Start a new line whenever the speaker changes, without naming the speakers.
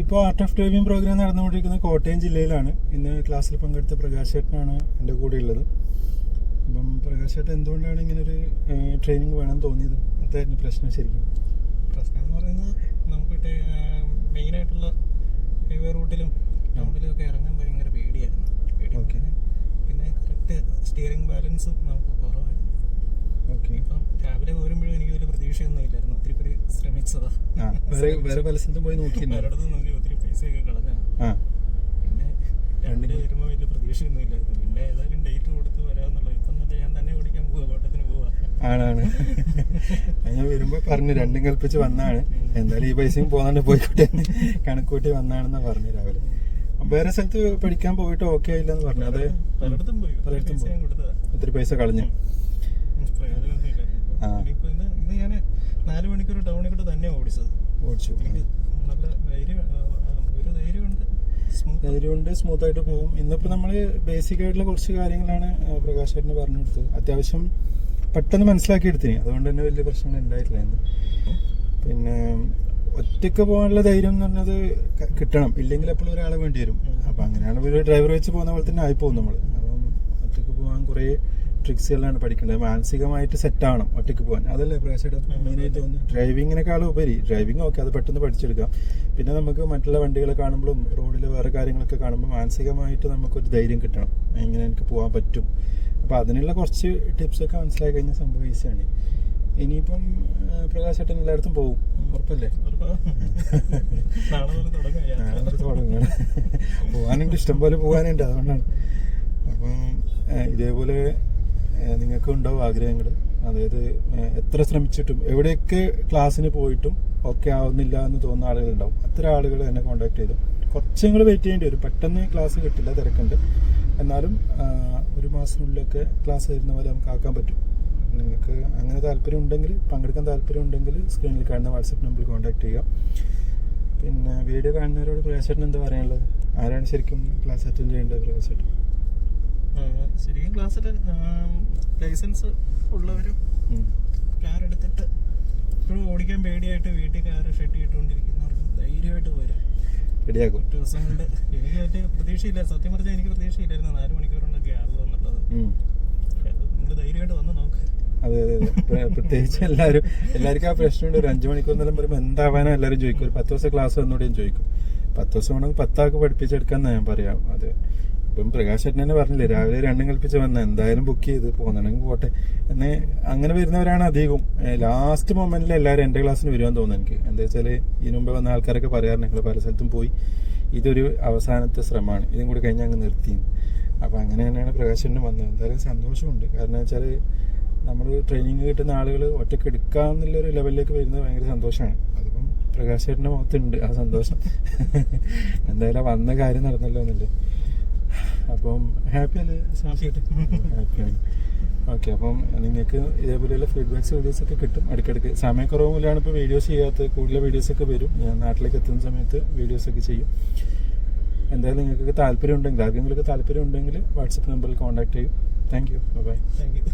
ഇപ്പോൾ art of driving programme നടന്നുകൊണ്ടിരിക്കുന്നത് കോട്ടയം ജില്ലയിലാണ്. ഇന്ന് ക്ലാസ്സിൽ പങ്കെടുത്ത പ്രകാശ് ചേട്ടനാണ് എന്റെ കൂടെ ഉള്ളത്. അപ്പം പ്രകാശ് ചേട്ടൻ എന്തുകൊണ്ടാണ് ഇങ്ങനെ ഒരു ട്രെയിനിങ് വേണം തോന്നിയത്? എന്തായിരുന്നു പ്രശ്നം ശരിക്കും?
പ്രശ്നം എന്ന് പറയുന്നത് നമുക്ക് മെയിനായിട്ടുള്ള ഹൈവേ റൂട്ടിലും ടൗണിലും ഒക്കെ ഇറങ്ങാൻ ഭയങ്കര പേടിയായിരുന്നു. പേടി. പിന്നെ കറക്റ്റ് സ്റ്റിയറിംഗ് ബാലൻസും നമുക്ക് കുറവായിരുന്നു. ഇപ്പം രാവിലെ പോരുമ്പോഴും എനിക്ക് വലിയ പ്രതീക്ഷയൊന്നും ഇല്ലായിരുന്നു. ഒത്തിരി പേര് ശ്രമിച്ചതാ.
വേറെ വേറെ പല സ്ഥലത്തും പോയി നോക്കി
പലയിടത്തും നോക്കി ഒത്തിരി പൈസയൊക്കെ കളഞ്ഞാണ്
ആ.
പിന്നെ രണ്ടിന് വരുമ്പോൾ വലിയ പ്രതീക്ഷയൊന്നും ഇല്ലായിരുന്നു. പിന്നെ ഏതായാലും ഡേറ്റ് കൊടുത്ത് വരാമെന്നുള്ള ഇപ്പം തന്നെ ഞാൻ തന്നെ ഓടിക്കാൻ പോവാ കോട്ടത്തിന് പോവുക
ആണാണ്. ഞാൻ വരുമ്പോ പറഞ്ഞു രണ്ടും കൽപ്പിച്ച് വന്നാണ്. എന്തായാലും ഈ പൈസയും പോകാണ്ട് പോയിക്കോട്ടെ കണക്കൂട്ടി വന്നാണെന്നാ പറഞ്ഞു രാവിലെ. വേറെ സ്ഥലത്ത് പഠിക്കാൻ പോയിട്ട് ഓക്കെ ആയില്ലെന്ന് പറഞ്ഞു. അതെ.
പലയിടത്തും പോയി.
പലയിടത്തും ഒത്തിരി പൈസ കളഞ്ഞു.
ഇന്ന് ഇന്ന് ഞാൻ നാല് മണിക്കൂർ ടൗണിൽ കൂടെ തന്നെ ഓടിച്ചത്.
ഓടിച്ചു.
എനിക്ക് നല്ല ധൈര്യം ഒരു ധൈര്യമുണ്ട്. സ്മൂത്ത്
ധൈര്യമുണ്ട് സ്മൂത്ത് ആയിട്ട് പോകും. ഇന്നിപ്പോ നമ്മൾ ബേസിക് ആയിട്ടുള്ള കുറച്ച് കാര്യങ്ങളാണ് പ്രകാശ് ചേട്ടന് പറഞ്ഞു കൊടുത്തത്. അത്യാവശ്യം പെട്ടെന്ന് മനസ്സിലാക്കി എടുത്തിന് അതുകൊണ്ട് തന്നെ വലിയ പ്രശ്നങ്ങൾ ഉണ്ടായിട്ടില്ല എന്ന് പിന്നെ ഒറ്റയ്ക്ക് പോകാനുള്ള ധൈര്യം എന്ന് പറഞ്ഞത് കിട്ടണം. ഇല്ലെങ്കിൽ എപ്പോഴും ഒരാളെ വേണ്ടി വരും. അപ്പൊ അങ്ങനെയാണ് ഒരു ഡ്രൈവർ വെച്ച് പോകുന്ന പോലെ തന്നെ ആയിപ്പോകും നമ്മൾ അപ്പം ഒറ്റയ്ക്ക് പോകാൻ കുറേ ട്രിക്സുകളാണ് പഠിക്കേണ്ടത്. മാനസികമായിട്ട് സെറ്റ് ആവണം ഒറ്റയ്ക്ക് പോകാൻ. അതല്ലേ പ്രകാശയുടെ മെയിനായിട്ട് തോന്നുന്നു ഡ്രൈവിങ്ങിനേക്കാളും ഉപരി. ഡ്രൈവിംഗ് ഓക്കെ അത് പെട്ടെന്ന് പഠിച്ചെടുക്കാം. പിന്നെ നമുക്ക് മറ്റുള്ള വണ്ടികളെ കാണുമ്പോഴും റോഡിൽ വേറെ കാര്യങ്ങളൊക്കെ കാണുമ്പോൾ മാനസികമായിട്ട് നമുക്കൊരു ധൈര്യം കിട്ടണം. എങ്ങനെ എനിക്ക് പോകാൻ പറ്റും. അപ്പോൾ അതിനുള്ള കുറച്ച് ടിപ്സൊക്കെ മനസ്സിലാക്കി കഴിഞ്ഞാൽ സംഭവം ഈസിയാണ് ഇനിയിപ്പം ആ, പ്രകാശ് ചേട്ടൻ എല്ലായിടത്തും പോകും ഉറപ്പല്ലേ?
ഉറപ്പാ? നാളെ മുതൽ തുടങ്ങാം.
തുടങ്ങുകയാണ് പോകാനുണ്ട്. ഇഷ്ടം പോലെ പോകാനുണ്ട്. അതുകൊണ്ടാണ്. അപ്പം ഇതേപോലെ നിങ്ങൾക്ക് ഉണ്ടാവും ആഗ്രഹങ്ങൾ? അതായത് എത്ര ശ്രമിച്ചിട്ടും എവിടെയൊക്കെ ക്ലാസ്സിന് പോയിട്ടും ഒക്കെ ആവുന്നില്ല എന്ന് തോന്നുന്ന ആളുകളുണ്ടാവും. അത്തരം ആളുകൾ എന്നെ കോൺടാക്ട് ചെയ്തു. കുറച്ച് നിങ്ങൾ വെയിറ്റ് ചെയ്യേണ്ടി വരും. പെട്ടെന്ന് ക്ലാസ് കിട്ടില്ല തിരക്കുണ്ട്. എന്നാലും ഒരു മാസത്തിനുള്ളിലൊക്കെ ക്ലാസ് തരുന്ന പോലെ നമുക്ക് ആക്കാൻ പറ്റും. നിങ്ങൾക്ക് അങ്ങനെ താല്പര്യം ഉണ്ടെങ്കിൽ പങ്കെടുക്കാൻ താല്പര്യം ഉണ്ടെങ്കിൽ സ്ക്രീനിൽ കാണുന്ന വാട്സപ്പ് നമ്പറിൽ കോൺടാക്ട് ചെയ്യുക. പിന്നെ വീഡിയോ കാണുന്നവരോട് പ്രകാശേട്ടൻ എന്താ പറയാനുള്ളത്? ആരാണ് ശരിക്കും ക്ലാസ് അറ്റൻഡ് ചെയ്യേണ്ടത് പ്രകാശേട്ടൻ
ആ, ശരിക്കും ക്ലാസ്സിൽ ലൈസൻസ് ഉള്ളവരും. കാർ എടുത്തിട്ട് ഇപ്പോഴും ഓടിക്കാൻ പേടിയായിട്ട് വീട്ടിൽ കാർ ഷെഡ് ചെയ്തുകൊണ്ടിരിക്കുന്നവർക്ക് ധൈര്യമായിട്ട് പോരാ.
റെഡിയാക്കും.
ദിവസം കൊണ്ട് എനിക്ക് മറ്റേ പ്രതീക്ഷയില്ല. സത്യം പറഞ്ഞാൽ എനിക്ക് പ്രതീക്ഷയില്ലായിരുന്നു നാല് മണിക്കൂറുണ്ടൊക്കെ ആകുക എന്നുള്ളത് നിങ്ങൾ ധൈര്യമായിട്ട് വന്ന് നോക്ക്.
അതെ അതെ അതെ. പ്ര- പ്രത്യേകിച്ച് എല്ലാവരും എല്ലാവർക്കും ആ പ്രശ്നമുണ്ട്. ഒരു അഞ്ചു മണിക്കൂർ എന്നെല്ലാം പറയുമ്പോൾ എന്താവാനോ എല്ലാവരും ചോദിക്കും. ഒരു പത്ത് ദിവസം ക്ലാസ് വന്നോടെയും ചോദിക്കും. പത്ത് ദിവസം വേണമെങ്കിൽ പത്താൾക്ക് പഠിപ്പിച്ചെടുക്കാമെന്നാണ് ഞാൻ പറയാം. അത് ഇപ്പം പ്രകാശ് ചേട്ടൻ തന്നെ പറഞ്ഞില്ലേ രാവിലെ രണ്ടും കൽപ്പിച്ച് വന്ന എന്തായാലും ബുക്ക് ചെയ്ത് പോകുന്നുണ്ടെങ്കിൽ പോട്ടെ. എന്നെ അങ്ങനെ വരുന്നവരാണ് അധികവും ലാസ്റ്റ് മൊമെന്റിൽ എല്ലാവരും എന്റെ ക്ലാസ്സിന് വരുവാൻ തോന്നുന്നു എനിക്ക്. എന്താ വെച്ചാൽ ഇതിനു മുമ്പ് വന്ന ആൾക്കാരൊക്കെ പറയാറ് ഞങ്ങൾ പല സ്ഥലത്തും പോയി. ഇതൊരു അവസാനത്തെ ശ്രമമാണ്. ഇതും കൂടി കഴിഞ്ഞ് അങ്ങ് നിർത്തി. അപ്പം അങ്ങനെ തന്നെയാണ് പ്രകാശ് ചേട്ടൻ വന്നത്. എന്തായാലും സന്തോഷമുണ്ട്. കാരണം വെച്ചാൽ നമ്മൾ ട്രെയിനിങ് കിട്ടുന്ന ആളുകൾ ഒറ്റയ്ക്ക് എടുക്കാമെന്നുള്ളൊരു ലെവലിലേക്ക് വരുന്നത് ഭയങ്കര സന്തോഷമാണ്. അതിപ്പം പ്രകാശ് ചേട്ടന്റെ മുഖത്തുണ്ട് ആ സന്തോഷം. എന്തായാലും വന്ന കാര്യം നടന്നല്ലോ എന്നല്ലേ. അപ്പം ഹാപ്പി അല്ലേ? ഹാപ്പി. ഓക്കെ. അപ്പം നിങ്ങൾക്ക് ഇതേപോലെയുള്ള ഫീഡ്ബാക്സ് വീഡിയോസ് ഒക്കെ കിട്ടും. ഇടയ്ക്കിടയ്ക്ക് സമയക്കുറവ് മൂലമാണ് ഇപ്പോൾ വീഡിയോസ് ചെയ്യാത്ത കൂടുതൽ വീഡിയോസ് ഒക്കെ വരും. ഞാൻ നാട്ടിലേക്ക് എത്തുന്ന സമയത്ത് വീഡിയോസ് ഒക്കെ ചെയ്യും. എന്തായാലും നിങ്ങൾക്ക് താല്പര്യം ഉണ്ടെങ്കിൽ ആർക്കെങ്കിലും താല്പര്യം ഉണ്ടെങ്കിൽ വാട്സപ്പ് നമ്പറിൽ കോൺടാക്ട് ചെയ്യും. Thank you. Bye.
Thank you.